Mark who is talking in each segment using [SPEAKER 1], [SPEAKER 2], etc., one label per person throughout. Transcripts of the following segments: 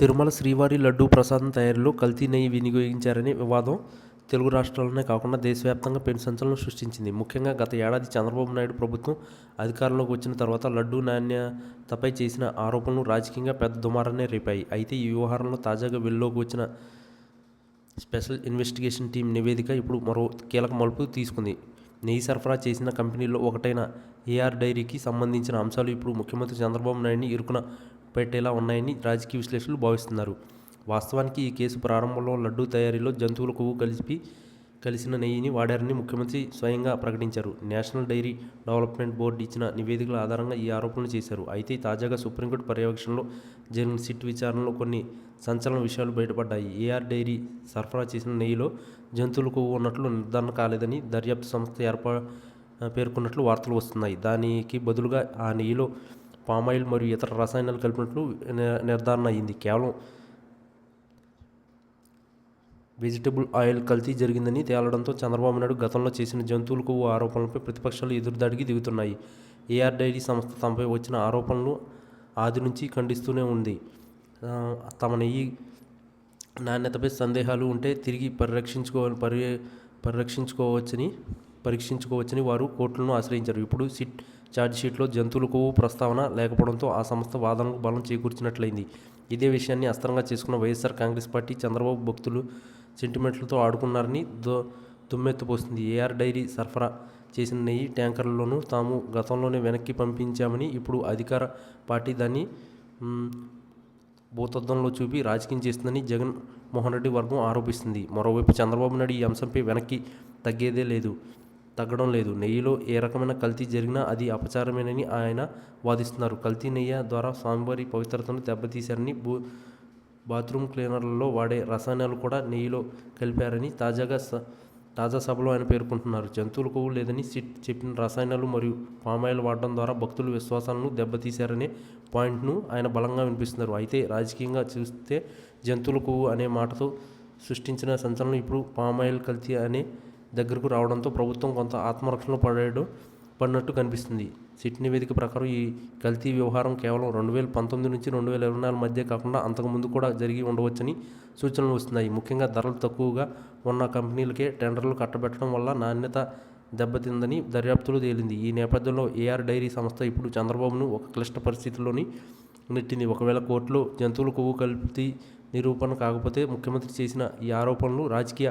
[SPEAKER 1] తిరుమల శ్రీవారి లడ్డూ ప్రసాదం తయారీలో కల్తీ నెయ్యి వినియోగించారనే వివాదం తెలుగు రాష్ట్రాల్లోనే కాకుండా దేశవ్యాప్తంగా పెను సంచలనం సృష్టించింది. ముఖ్యంగా గత ఏడాది చంద్రబాబు నాయుడు ప్రభుత్వం అధికారంలోకి వచ్చిన తర్వాత లడ్డూ నాణ్యతపై చేసిన ఆరోపణలు రాజకీయంగా పెద్ద దుమారాన్ని రేపాయి. అయితే ఈ వ్యవహారంలో తాజాగా వెలుగులోకి వచ్చిన స్పెషల్ ఇన్వెస్టిగేషన్ టీం నివేదిక ఇప్పుడు మరో కీలక మలుపు తీసుకుంది. నెయ్యి సరఫరా చేసిన కంపెనీల్లో ఒకటైన ఏఆర్ డైరీకి సంబంధించిన అంశాలు ఇప్పుడు ముఖ్యమంత్రి చంద్రబాబు నాయుడిని ఇరుకున పెట్టేలా ఉన్నాయని రాజకీయ విశ్లేషకులు భావిస్తున్నారు. వాస్తవానికి ఈ కేసు ప్రారంభంలో లడ్డూ తయారీలో జంతువుల కొవ్వు కలిపి కలిసిన నెయ్యిని వాడారని ముఖ్యమంత్రి స్వయంగా ప్రకటించారు. నేషనల్ డైరీ డెవలప్మెంట్ బోర్డు ఇచ్చిన నివేదికల ఆధారంగా ఈ ఆరోపణలు చేశారు. అయితే తాజాగా సుప్రీంకోర్టు పర్యవేక్షణలో జరిగిన సిట్ విచారణలో కొన్ని సంచలన విషయాలు బయటపడ్డాయి. ఏఆర్ డైరీ సరఫరా చేసిన నెయ్యిలో జంతువుల కొవ్వు ఉన్నట్లు నిర్ధారణ కాలేదని దర్యాప్తు సంస్థ ఏర్పా పేర్కొన్నట్లు వార్తలు వస్తున్నాయి. దానికి బదులుగా ఆ నెయ్యిలో పామాయిల్ మరియు ఇతర రసాయనాలు కలిపినట్లు ని- నిర్ధారణ అయింది. కేవలం వెజిటబుల్ ఆయిల్ కల్తీ జరిగిందని తేలడంతో చంద్రబాబు నాయుడు గతంలో చేసిన జంతువుల కొవ్వు ఆరోపణలపై ప్రతిపక్షాలు ఎదురుదాడికి దిగుతున్నాయి. ఏఆర్ డైరీ సంస్థ తమపై వచ్చిన ఆరోపణలు ఆది నుంచి ఖండిస్తూనే ఉంది. తమ నెయ్యి నాణ్యతపై సందేహాలు ఉంటే తిరిగి పరిరక్షించుకో పరి పరిరక్షించుకోవచ్చని పరీక్షించుకోవచ్చని వారు కోర్టులను ఆశ్రయించారు. ఇప్పుడు సిట్ ఛార్జ్షీట్లో జంతువుల కొవ్వు ప్రస్తావన లేకపోవడంతో ఆ సంస్థ వాదనకు బలం చేకూర్చినట్లయింది. ఇదే విషయాన్ని అస్త్రంగా చేసుకున్న వైఎస్ఆర్ కాంగ్రెస్ పార్టీ చంద్రబాబు భక్తులు సెంటిమెంట్లతో ఆడుకున్నారని దో దుమ్మెత్తిపోస్తుంది ఏఆర్ డైరీ సరఫరా చేసిన నెయ్యి ట్యాంకర్లలోనూ తాము గతంలోనే వెనక్కి పంపించామని ఇప్పుడు అధికార పార్టీ దాన్ని భూతద్దంలో చూపి రాజకీయం చేస్తుందని జగన్ మోహన్ రెడ్డి వర్గం ఆరోపిస్తుంది. మరోవైపు చంద్రబాబు నాయుడు ఈ అంశంపై వెనక్కి తగ్గేదే లేదు. తగ్గడం లేదు. నెయ్యిలో ఏ రకమైన కల్తీ జరిగినా అది అపచారమేనని ఆయన వాదిస్తున్నారు. కల్తీ నెయ్యి ద్వారా స్వామివారి పవిత్రతను దెబ్బతీశారని భూ బాత్రూమ్ క్లీనర్లలో వాడే రసాయనాలు కూడా నెయ్యిలో కలిపారని తాజాగా స తాజా సభలో ఆయన పేర్కొంటున్నారు. జంతువుల కొవ్వు లేదని సిట్ చెప్పిన రసాయనాలు మరియు పామాయిల్ వాడడం ద్వారా భక్తుల విశ్వాసాలను దెబ్బతీశారనే పాయింట్ను ఆయన బలంగా వినిపిస్తున్నారు. అయితే రాజకీయంగా చూస్తే జంతువుల కొవ్వు అనే మాటతో సృష్టించిన సంచలనం ఇప్పుడు పామాయిల్ కల్తీ అనే దగ్గరకు రావడంతో ప్రభుత్వం కొంత ఆత్మరక్షణలో పడాడు పడినట్టు కనిపిస్తుంది. సిట్ నివేదిక ప్రకారం ఈ కల్తీ వ్యవహారం కేవలం రెండు వేల పంతొమ్మిది నుంచి రెండు వేల ఇరవై నాలుగు మధ్య కాకుండా అంతకుముందు కూడా జరిగి ఉండవచ్చని సూచనలు వస్తున్నాయి. ముఖ్యంగా ధరలు తక్కువగా ఉన్న కంపెనీలకే టెండర్లు కట్టబెట్టడం వల్ల నాణ్యత దెబ్బతిందని దర్యాప్తులో తేలింది. ఈ నేపథ్యంలో ఏఆర్ డైరీ సంస్థ ఇప్పుడు చంద్రబాబును ఒక క్లిష్ట పరిస్థితిలోని నెట్టింది. ఒకవేళ కోర్టులో జంతువుల కొవ్వు కల్తీ నిరూపణ కాకపోతే ముఖ్యమంత్రి చేసిన ఈ ఆరోపణలు రాజకీయ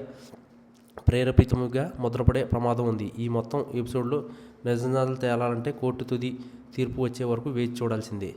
[SPEAKER 1] ప్రేరేపితముగా ముద్రపడే ప్రమాదం ఉంది. ఈ మొత్తం ఎపిసోడ్లో నిజాలు తేలాలంటే కోర్టు తుది తీర్పు వచ్చే వరకు వేచి చూడాల్సిందే.